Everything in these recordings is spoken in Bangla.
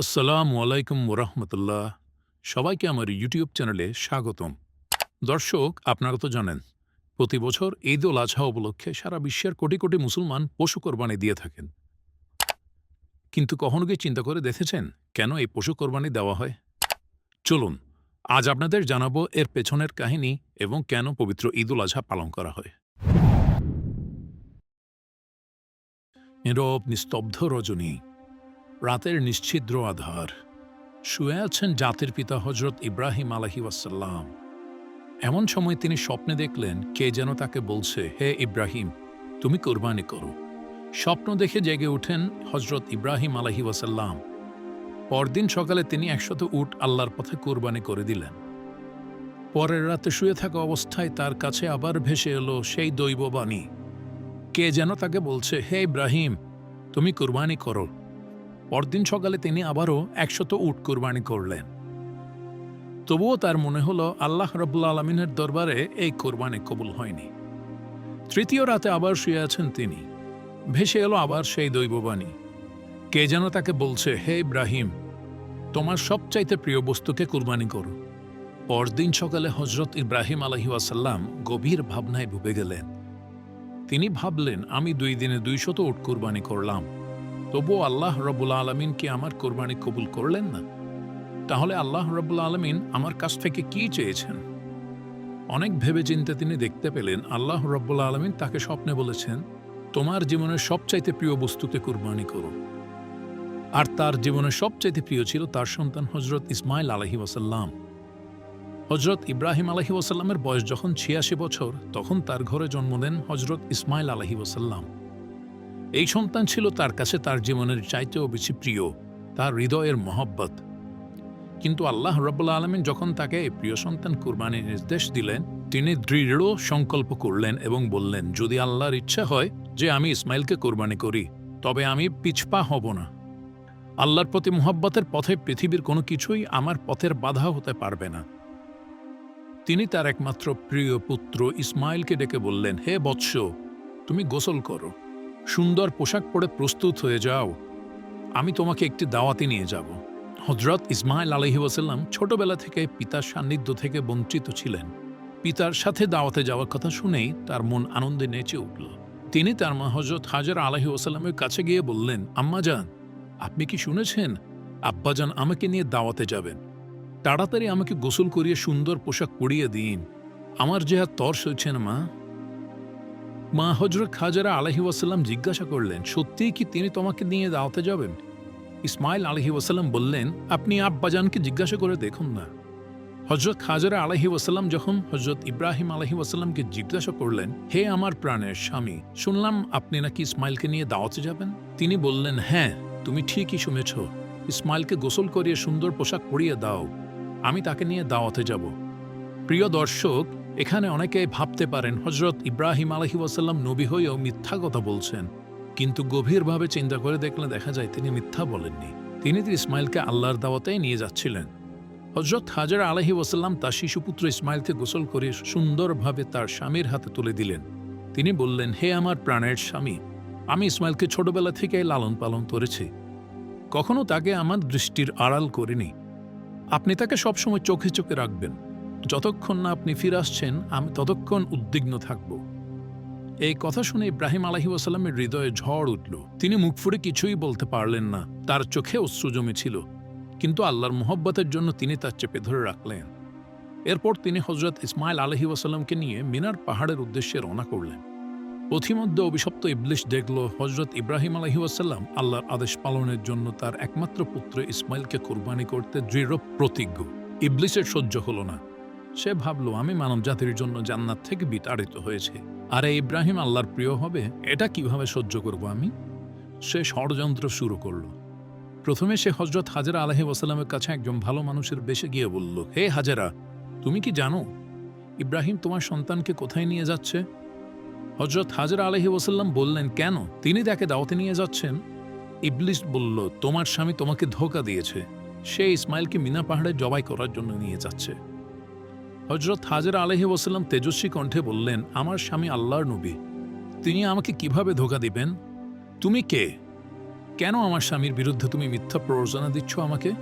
আসসালামু আলাইকুম ওরহমতুল্লাহ। সবাইকে আমার ইউটিউব চ্যানেলে স্বাগতম। দর্শক, আপনারা তো জানেন, প্রতি বছর ঈদ উল আজহা উপলক্ষে সারা বিশ্বের কোটি কোটি মুসলমান পশু কোরবানি দিয়ে থাকেন। কিন্তু কখনো কি চিন্তা করে দেখেছেন কেন এই পশু কোরবানি দেওয়া হয়? চলুন, আজ আপনাদের জানাব এর পেছনের কাহিনী এবং কেন পবিত্র ঈদ উল আজহা পালন করা হয়। নীরব, নিস্তব্ধ রজনী রাতের নিশ্ছিদ্র আধার শুয়ে আছেন জাতির পিতা হজরত ইব্রাহিম আলহি ওয়াসাল্লাম। এমন সময় তিনি স্বপ্নে দেখলেন, কে যেন তাকে বলছে, হে ইব্রাহিম, তুমি কোরবানি করো। স্বপ্ন দেখে জেগে ওঠেন হজরত ইব্রাহিম আলহি ওয়াসাল্লাম। পরদিন সকালে তিনি একশত উট আল্লাহর পথে কোরবানি করে দিলেন। পরের রাতে শুয়ে থাকা অবস্থায় তার কাছে আবার ভেসে এলো সেই দৈববাণী। কে যেন তাকে বলছে, হে ইব্রাহিম, তুমি কোরবানি করো। পরদিন সকালে তিনি আবারও একশত উট কোরবানি করলেন। তবুও তার মনে হলো, আল্লাহ রব্লা আলমিনের দরবারে এই কোরবানি কবুল হয়নি। তৃতীয় রাতে আবার শুয়ে আছেন তিনি। ভেসে এলো আবার সেই দৈববাণী। কে যেন তাকে বলছে, হে ইব্রাহিম, তোমার সবচাইতে প্রিয় বস্তুকে কুরবানি করো। পরদিন সকালে হজরত ইব্রাহিম আলহি ওয়াসাল্লাম গভীর ভাবনায় ডুবে গেলেন। তিনি ভাবলেন, আমি দুই দিনে দুইশত উট কুরবানি করলাম। তবুও আল্লাহ রবুল্লা আলমিন কি আমার কোরবানি কবুল করলেন না? তাহলে আল্লাহ রবুল্লা আলমিন আমার কাছ থেকে কি চেয়েছেন? অনেক ভেবে চিন্তে তিনি দেখতে পেলেন আল্লাহ রব্বুল্লা আলমিন তাকে স্বপ্নে বলেছেন, তোমার জীবনের সবচাইতে প্রিয় বস্তুকে কুরবানি করো। আর তার জীবনের সবচাইতে প্রিয় ছিল তার সন্তান হজরত ইসমাইল আলহি ওয়াসাল্লাম। হজরত ইব্রাহিম আলহি ওয়াসাল্লামের বয়স যখন ছিয়াশি বছর, তখন তার ঘরে জন্ম দেন হজরত ইসমাইল আলহি ওয়াসাল্লাম। এই সন্তান ছিল তার কাছে তার জীবনের চাইতেও বেশি প্রিয়, তার হৃদয়ের মহব্বত। কিন্তু আল্লাহ রব্বুল্লা আলমিন যখন তাকে প্রিয় সন্তান কুরবানির নির্দেশ দিলেন, তিনি দৃঢ় সংকল্প করলেন এবং বললেন, যদি আল্লাহর ইচ্ছা হয় যে আমি ইসমাইলকে কোরবানি করি, তবে আমি পিছপা হব না। আল্লাহর প্রতি মোহাব্বতের পথে পৃথিবীর কোনো কিছুই আমার পথের বাধা হতে পারবে না। তিনি তার একমাত্র প্রিয় পুত্র ইসমাইলকে ডেকে বললেন, হে বৎস, তুমি গোসল করো। সুন্দর পোশাক পরে প্রস্তুত হয়ে যাও। আমি তোমাকে একটি দাওয়াতে নিয়ে যাব। হজরত ইসমাইল আলহি ওয়াসাল্লাম ছোটবেলা থেকে পিতার সান্নিধ্য থেকে বঞ্চিত ছিলেন। পিতার সাথে দাওয়াতে যাওয়ার কথা শুনেই তার মন আনন্দে নেচে উঠল। তিনি তার মা হজরত হাজার আলহি কাছে গিয়ে বললেন, আম্মা যান আপনি কি শুনেছেন? আব্বাজান আমাকে নিয়ে দাওয়াতে যাবেন। তাড়াতাড়ি আমাকে গোসল করিয়ে সুন্দর পোশাক পরিয়ে দিন। আমার যে আর তর সইছে না মা? মা হজরত খাজারা আলহি ওয়াসাল্লাম জিজ্ঞাসা করলেন, সত্যিই কি তিনি তোমাকে নিয়ে দাওয়াতে যাবেন? ইসমাইল আলহি ওয়াসাল্লাম বললেন, আপনি আব্বাজানকে জিজ্ঞাসা করে দেখুন না। হজরত খাজারা আলহি ওয়াসাল্লাম যখন হজরত ইব্রাহিম আলহি ওয়াসাল্লামকে জিজ্ঞাসা করলেন, হে আমার প্রাণের স্বামী, শুনলাম আপনি নাকি ইসমাইলকে নিয়ে দাওয়াতে যাবেন? তিনি বললেন হ্যাঁ তুমি ঠিকই শুনেছ। ইসমাইলকে গোসল করিয়ে সুন্দর পোশাক পরিয়ে দাও। আমি তাকে নিয়ে দাওয়াতে যাব। প্রিয় দর্শক এখানে অনেকে ভাবতে পারেন হজরত ইব্রাহিম আলহি ওয়াসাল্লাম নবী হয়েও মিথ্যা কথা বলছেন। কিন্তু গভীরভাবে চিন্তা করে দেখলে দেখা যায় তিনি মিথ্যা বলেননি। তিনি ইসমাইলকে আল্লাহর দাওয়াতেই নিয়ে যাচ্ছিলেন। হজরত হাজার আলহি ওয়াসাল্লাম তার শিশুপুত্র ইসমাইলকে গোসল করে সুন্দরভাবে তার স্বামীর হাতে তুলে দিলেন। তিনি বললেন, হে আমার প্রাণের স্বামী, আমি ইসমাইলকে ছোটবেলা থেকে লালন পালন করেছি। কখনো তাকে আমার দৃষ্টির আড়াল করিনি। আপনি তাকে সবসময় চোখে চোখে রাখবেন। যতক্ষণ না আপনি ফিরে আসছেন, আমি ততক্ষণ উদ্বিগ্ন থাকব। এই কথা শুনে ইব্রাহিম আলহি ওয়াসাল্লামের হৃদয়ে ঝড় উঠল। তিনি মুখ ফুড়ে কিছুই বলতে পারলেন না। তার চোখে অশ্রু জমেছিল। কিন্তু আল্লাহর মোহব্বতের জন্য তিনি তার চেপে ধরে রাখলেন। এরপর তিনি হজরত ইসমাইল আলহি নিয়ে মিনার পাহাড়ের উদ্দেশ্যে রওনা করলেন। পথিমধ্যে অভিশপ্ত ইবলিশ দেখল হজরত ইব্রাহিম আলহি ওয়াসাল্লাম আল্লাহর আদেশ পালনের জন্য তার একমাত্র পুত্র ইসমাইলকে কোরবানি করতে দৃঢ় প্রতিজ্ঞ। ইবলিশের সহ্য হল না। সে ভাবল, আমি মানব জাতির জন্য জান্নাত থেকে বিতাড়িত হয়েছে। আর ইব্রাহিম আল্লাহর প্রিয় হবে, এটা কীভাবে সহ্য করব আমি? সে ষড়যন্ত্র শুরু করল। প্রথমে সে হজরত হাজারা আলহি ওসালামের কাছে একজন ভালো মানুষের বেশে গিয়ে বলল, হে হাজারা, তুমি কি জানো ইব্রাহিম তোমার সন্তানকে কোথায় নিয়ে যাচ্ছে? হজরত হাজারা আলহি ওসাল্লাম বললেন, কেন? তিনি তাকে দাওয়াতে নিয়ে যাচ্ছেন। ইবলিশ বলল, তোমার স্বামী তোমাকে ধোকা দিয়েছে। সে ইসমাইলকে মিনা পাহাড়ে জবাই করার জন্য নিয়ে যাচ্ছে। হজরত হাজার আলহি ওসাল্লাম তেজস্বী কণ্ঠে বললেন, আমার স্বামী আল্লাহর নবী। তিনি আমাকে কীভাবে ধোকা দিবেন? তুমি কে? কেন আমার স্বামীর বিরুদ্ধে তুমি মিথ্যা প্ররোচনা দিচ্ছ আমাকে?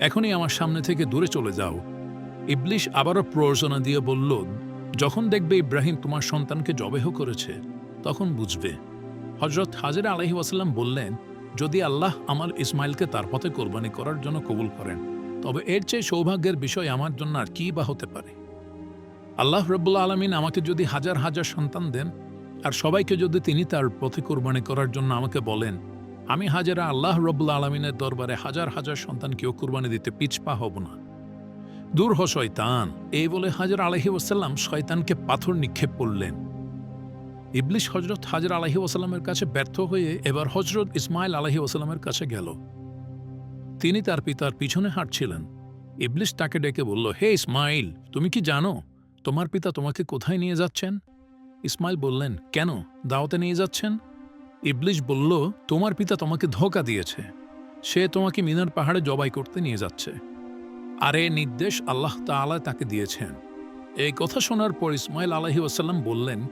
এখনই আমার সামনে থেকে দূরে চলে যাও। ইবলিশ আবারও প্ররোচনা দিয়ে বলল, যখন দেখবে ইব্রাহিম তোমার সন্তানকে জবেহ করেছে, তখন বুঝবে। হজরত হাজির আলহি ওয়াসাল্লাম বললেন, যদি আল্লাহ আমার ইসমাইলকে তার পথে কোরবানি করার জন্য কবুল করেন, তবে এর চেয়ে সৌভাগ্যের বিষয় আমার জন্য আর কী বা হতে পারে? আল্লাহ রব্বুল্লা আলমিন আমাকে যদি হাজার হাজার সন্তান দেন, আর সবাইকে যদি তিনি তার পথে কোরবানি করার জন্য আমাকে বলেন, আমি হাজারা আল্লাহ রব্বুল্লা আলমিনের দরবারে হাজার হাজার সন্তানকেও কোরবানি দিতে পিছপা হব না। দূর হ, শয়তান। এই বলে হাজার আলহি ওসাল্লাম শয়তানকে পাথর নিক্ষেপ করলেন। ইবলিশ হজরত হাজার আলহি ওসাল্লামের কাছে ব্যর্থ হয়ে এবার হজরত ইসমাইল আলহি ওসাল্লামের কাছে গেল। তিনি তার পিতার পিছনে হাঁটছিলেন। ইবলিশ তাকে ডেকে বলল, হে ইসমাইল তুমি কি জানো তোমার পিতা তোমাকে কোথায় নিয়ে যাচ্ছেন? ইসমাইল বললেন, কেন? দাওয়াতে নিয়ে যাচ্ছেন? ইবলিশ বলল, তোমার পিতা তোমাকে ধোকা দিয়েছে। সে তোমাকে মিনার পাহাড়ে জবাই করতে নিয়ে যাচ্ছে। আর এ নির্দেশ আল্লাহ তাআলা তাকে দিয়েছেন। এই কথা শোনার পর ইসমাইল আলহি ওসাল্লাম বললেন,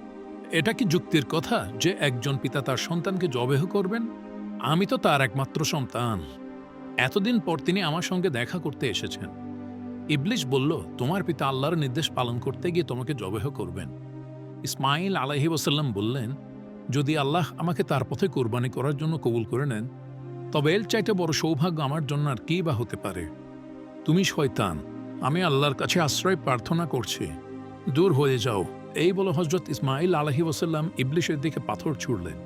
এটা কি যুক্তির কথা যে একজন পিতা তার সন্তানকে জবেহ করবেন? আমি তো তার একমাত্র সন্তান। এতদিন পর তিনি আমার সঙ্গে দেখা করতে এসেছেন। ইবলিশ বলল, তোমার পিতা আল্লাহর নির্দেশ পালন করতে গিয়ে তোমাকে জবেহ করবেন। ইসমাইল আলাহি ওসাল্লাম বললেন, যদি আল্লাহ আমাকে তার পথে কোরবানি করার জন্য কবুল করে নেন, তবে এর চাইতে বড় সৌভাগ্য আমার জন্য আর কী বা হতে পারে? তুমি শয়তান, আমি আল্লাহর কাছে আশ্রয় প্রার্থনা করছি। দূর হয়ে যাও। এই বলে হজরত ইসমাইল আলহি ওসাল্লাম ইবলিশের দিকে পাথর ছুড়লেন।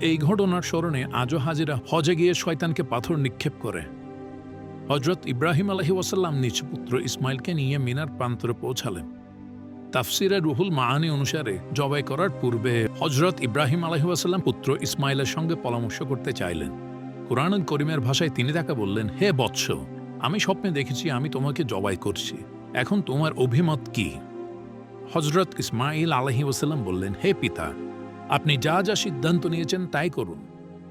এই ঘটনার স্মরণে আজও হাজিরা হজে গিয়ে শয়তানকে পাথর নিক্ষেপ করে। হজরত ইব্রাহিম আলহি ওসাল্লাম নিজ পুত্র ইসমাইলকে নিয়ে মিনার প্রান্তরে পৌঁছালেন। তাফসিরে রুহুল মাহানি অনুসারে জবাই করার পূর্বে হজরত ইব্রাহিম আলহি ওয়াসাল্লাম পুত্র ইসমাইলের সঙ্গে পরামর্শ করতে চাইলেন। কোরআন করিমের ভাষায় তিনি তাকে বললেন, হে বৎস, আমি স্বপ্নে দেখেছি, আমি তোমাকে জবাই করছি। এখন তোমার অভিমত কি? হজরত ইসমাইল আলহি ওসাল্লাম বললেন, হে পিতা, আপনি যা যা সিদ্ধান্ত নিয়েছেন তাই করুন।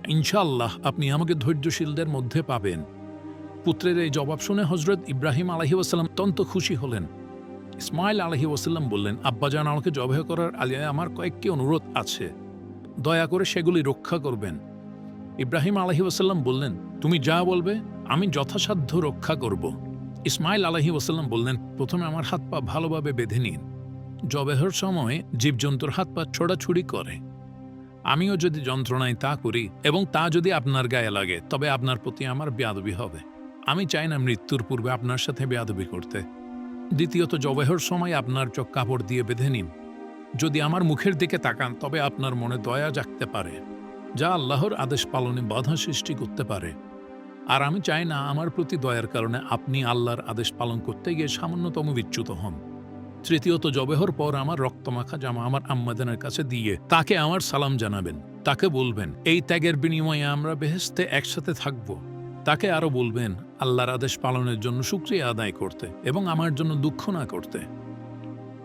ইনশাআল্লাহ আপনি আমাকে ধৈর্যশীলদের মধ্যে পাবেন। পুত্রের এই জবাব শুনে হজরত ইব্রাহিম আলহি ওসাল্লাম অত্যন্ত খুশি হলেন। ইসমাইল আলহি ওসাল্লাম বললেন, আব্বাজান, আমাকে জবাহ করার আলিয়ায় আমার কয়েকটি অনুরোধ আছে। দয়া করে সেগুলি রক্ষা করবেন। ইব্রাহিম আলহি ওসাল্লাম বললেন, তুমি যা বলবে, আমি যথাসাধ্য রক্ষা করব। ইসমাইল আলহি ওসাল্লাম বললেন, প্রথমে আমার হাত পা ভালোভাবে বেঁধে নিন। জবেহর সময় জীবজন্তুর হাত পা ছোড়াছুড়ি করে। আমিও যদি যন্ত্রণায় তা করি এবং তা যদি আপনার গায়ে লাগে, তবে আপনার প্রতি আমার বেয়াদবি হবে। আমি চাই না মৃত্যুর পূর্বে আপনার সাথে বেয়াদবি করতে। দ্বিতীয়ত, জবেহর সময় আপনার চোখ কাপড় দিয়ে বেঁধে নিন। যদি আমার মুখের দিকে তাকান, তবে আপনার মনে দয়া জাগতে পারে, যা আল্লাহর আদেশ পালনে বাধা সৃষ্টি করতে পারে। আর আমি চাই না আমার প্রতি দয়ার কারণে আপনি আল্লাহর আদেশ পালন করতে গিয়ে সামান্যতম বিচ্যুত হন। তৃতীয়ত, জবেহর পর আমার রক্তমাখা জামা আমার আম্মাদানের কাছে দিয়ে তাকে আমার সালাম জানাবেন, তাকে বলবেন, এই ত্যাগের বিনিময়ে আমরা বেহেস্তে একসাথে থাকব। তাকে আরও বলবেন, আল্লাহর আদেশ পালনের জন্য সুক্রিয়া আদায় করতে এবং আমার জন্য দুঃখ না করতে।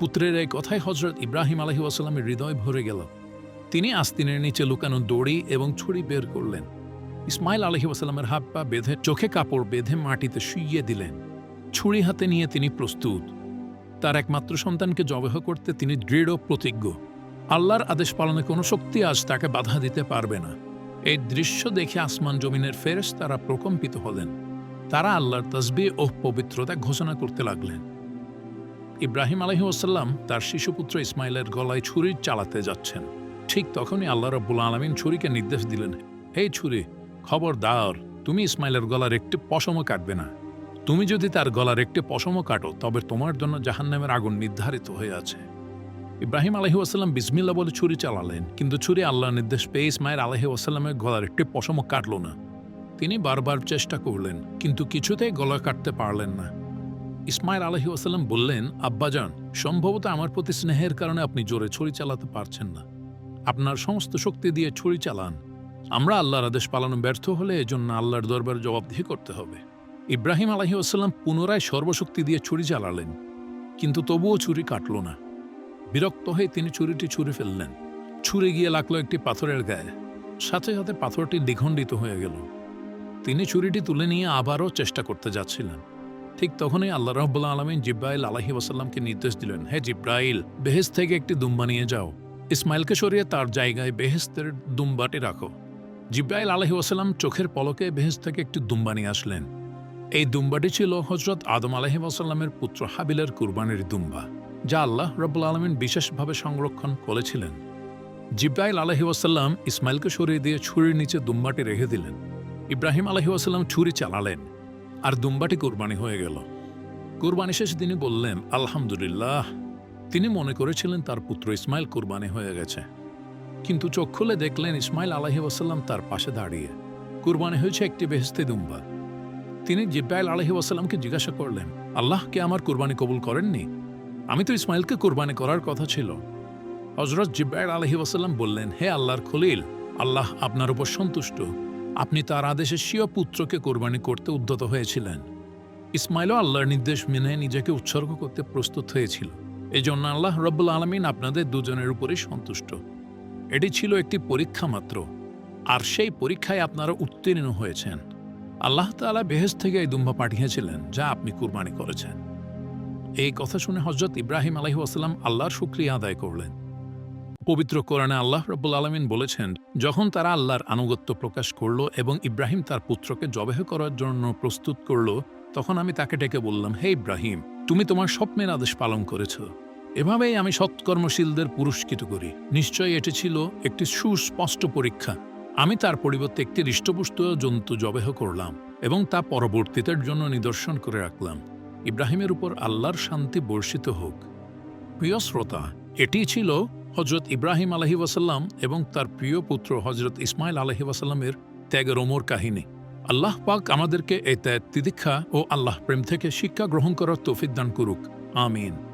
পুত্রের এই কথায় হজরত ইব্রাহিম আলহি ওয়াসাল্লামের হৃদয় ভরে গেল। তিনি আস্তিনের নিচে লুকানো দড়ি এবং ছুরি বের করলেন। ইসমাইল আলহি ওয়াসাল্লামের হাত পা বেঁধে চোখে কাপড় বেঁধে মাটিতে শুইয়ে দিলেন। ছুরি হাতে নিয়ে তিনি প্রস্তুত। তার একমাত্র সন্তানকে জবেহ করতে তিনি দৃঢ় প্রতিজ্ঞ। আল্লাহর আদেশ পালনে কোনো শক্তি আজ তাকে বাধা দিতে পারবে না। এই দৃশ্য দেখে আসমান জমিনের ফেরেস তারা প্রকম্পিত হলেন। তারা আল্লাহর তসবি ও পবিত্রতা ঘোষণা করতে লাগলেন। ইব্রাহিম আলহি ওসাল্লাম তার শিশুপুত্র ইসমাইলের গলায় ছুরি চালাতে যাচ্ছেন। ঠিক তখনই আল্লাহ রব্বুল আলমিন ছুরিকে নির্দেশ দিলেন এই ছুরি, খবরদার, তুমি ইসমাইলের গলার একটি পশমও কাটবে না। তুমি যদি তার গলার একটি পশমও কাটো, তবে তোমার জন্য জাহান্নামের আগুন নির্ধারিত হয়ে আছে। ইব্রাহিম আলহি ওয়াসাল্লাম বিসমিল্লা বলে ছুরি চালালেন, কিন্তু ছুরি আল্লাহ নির্দেশ পেয়ে ইসমাইল আলহি ওয়াসাল্লামের গলার একটি পশমও কাটল না। তিনি বারবার চেষ্টা করলেন, কিন্তু কিছুতেই গলা কাটতে পারলেন না। ইসমাইল আলহি ওয়াসাল্লাম বললেন আব্বাজান সম্ভবত আমার প্রতি স্নেহের কারণে আপনি জোরে ছুরি চালাতে পারছেন না। আপনার সমস্ত শক্তি দিয়ে ছুরি চালান। আমরা আল্লাহর আদেশ পালন ব্যর্থ হলে এজন্য আল্লাহর দরবার জবাবদিহি করতে হবে। ইব্রাহিম আলহি আসাল্লাম পুনরায় সর্বশক্তি দিয়ে ছুরি চালালেন, কিন্তু তবুও ছুরি কাটল না। বিরক্ত হয়ে তিনি ছুরিটি ছুরি ফেললেন। ছুরি গিয়ে লাগল একটি পাথরের গায়ে। সাথে সাথে পাথরটি দ্বিখণ্ডিত হয়ে গেল। তিনি ছুরিটি তুলে নিয়ে আবারও চেষ্টা করতে যাচ্ছিলেন। ঠিক তখনই আল্লাহ রব্বুল্লা আলমিন জিব্রাইল আলহি ওয়াসাল্লামকে নির্দেশ দিলেন, হে জিব্রাইল বেহেস থেকে একটি দুম্বা নিয়ে যাও। ইসমাইলকে সরিয়ে তার জায়গায় বেহেস্তের দুম্বাটি রাখো। জিব্রাইল আলহি ওসালাম চোখের পলকে বেহেস থেকে একটি দুম্বা নিয়ে আসলেন। এই দুম্বাটি ছিল হজরত আদম আলহি ওসাল্লামের পুত্র হাবিলের কুরবানির দুম্বা। যা আল্লাহ রব্বুল আলমিন বিশেষভাবে সংরক্ষণ করেছিলেন। জিব্রাইল আলহি ওসাল্লাম ইসমাইলকে সরিয়ে দিয়ে ছুরির নিচে দুম্বাটি রেখে দিলেন। ইব্রাহিম আলহি ওসাল্লাম ছুরি চালালেন আর দুম্বাটি কোরবানি হয়ে গেল। কোরবানি শেষে তিনি বললেন, আলহামদুলিল্লাহ, তিনি মনে করেছিলেন তার পুত্র ইসমাইল কোরবানি হয়ে গেছে। কিন্তু চোখ খুলে দেখলেন ইসমাইল আলহি ওসাল্লাম তার পাশে দাঁড়িয়ে। কুরবানি হয়েছে একটি বেহেস্তে দুম্বা। তিনি জিব্রাইল আলহি ওসাল্লামকে জিজ্ঞাসা করলেন আল্লাহকে আমার কুরবানি কবুল করেননি? আমি তো ইসমাইলকে কোরবানি করার কথা ছিল। হজরত জিব্রাইল আলহি বললেন, হে আল্লাহর খলিল, আল্লাহ আপনার উপর সন্তুষ্ট। আপনি তার আদেশে স্বীয় পুত্রকে কোরবানি করতে উদ্যত হয়েছিলেন। ইসমাইলও আল্লাহর নির্দেশ মেনে নিজেকে উৎসর্গ করতে প্রস্তুত হয়েছিল। এই জন্য আল্লাহ রব্বুল আলমিন আপনাদের দুজনের উপরেই সন্তুষ্ট। এটি ছিল একটি পরীক্ষা মাত্র। আর সেই পরীক্ষায় আপনারা উত্তীর্ণ হয়েছেন। আল্লাহ তাআলা বেহেস থেকে এই দুম্বা পাঠিয়েছিলেন, যা আপনি কুরবানি করেছেন। এই কথা শুনে হজরত ইব্রাহিম আলহি আসাল্লাম আল্লাহর শুক্রিয়া আদায় করলেন। পবিত্র কোরআনে আল্লাহ রব্বুল আলমিন বলেছেন, যখন তারা আল্লাহর আনুগত্য প্রকাশ করল এবং ইব্রাহিম তার পুত্রকে জবেহ করার জন্য প্রস্তুত করল, তখন আমি তাকে ডেকে বললাম, হে ইব্রাহিম, তুমি তোমার স্বপ্নের আদেশ পালন করেছ। এভাবেই আমি সৎকর্মশীলদের পুরস্কৃত করি। নিশ্চয়ই এটি ছিল একটি সুস্পষ্ট পরীক্ষা। আমি তার পরিবর্তে একটি হৃষ্টপুষ্ট জন্তু জবেহ করলাম এবং তা পরবর্তীদের জন্য নিদর্শন করে রাখলাম। ইব্রাহিমের উপর আল্লাহর শান্তি বর্ষিত হোক। প্রিয় শ্রোতা, এটি ছিল হজরত ইব্রাহিম আলহি ওয়াসাল্লাম এবং তার প্রিয় পুত্র হজরত ইসমাইল আলহি ওয়াসাল্লামের ত্যাগের ওমর কাহিনী। আল্লাহ পাক আমাদেরকে এই ত্যাগ তিদীক্ষা ও আল্লাহ প্রেম থেকে শিক্ষা গ্রহণ করার তৌফিক দান করুক। আমিন।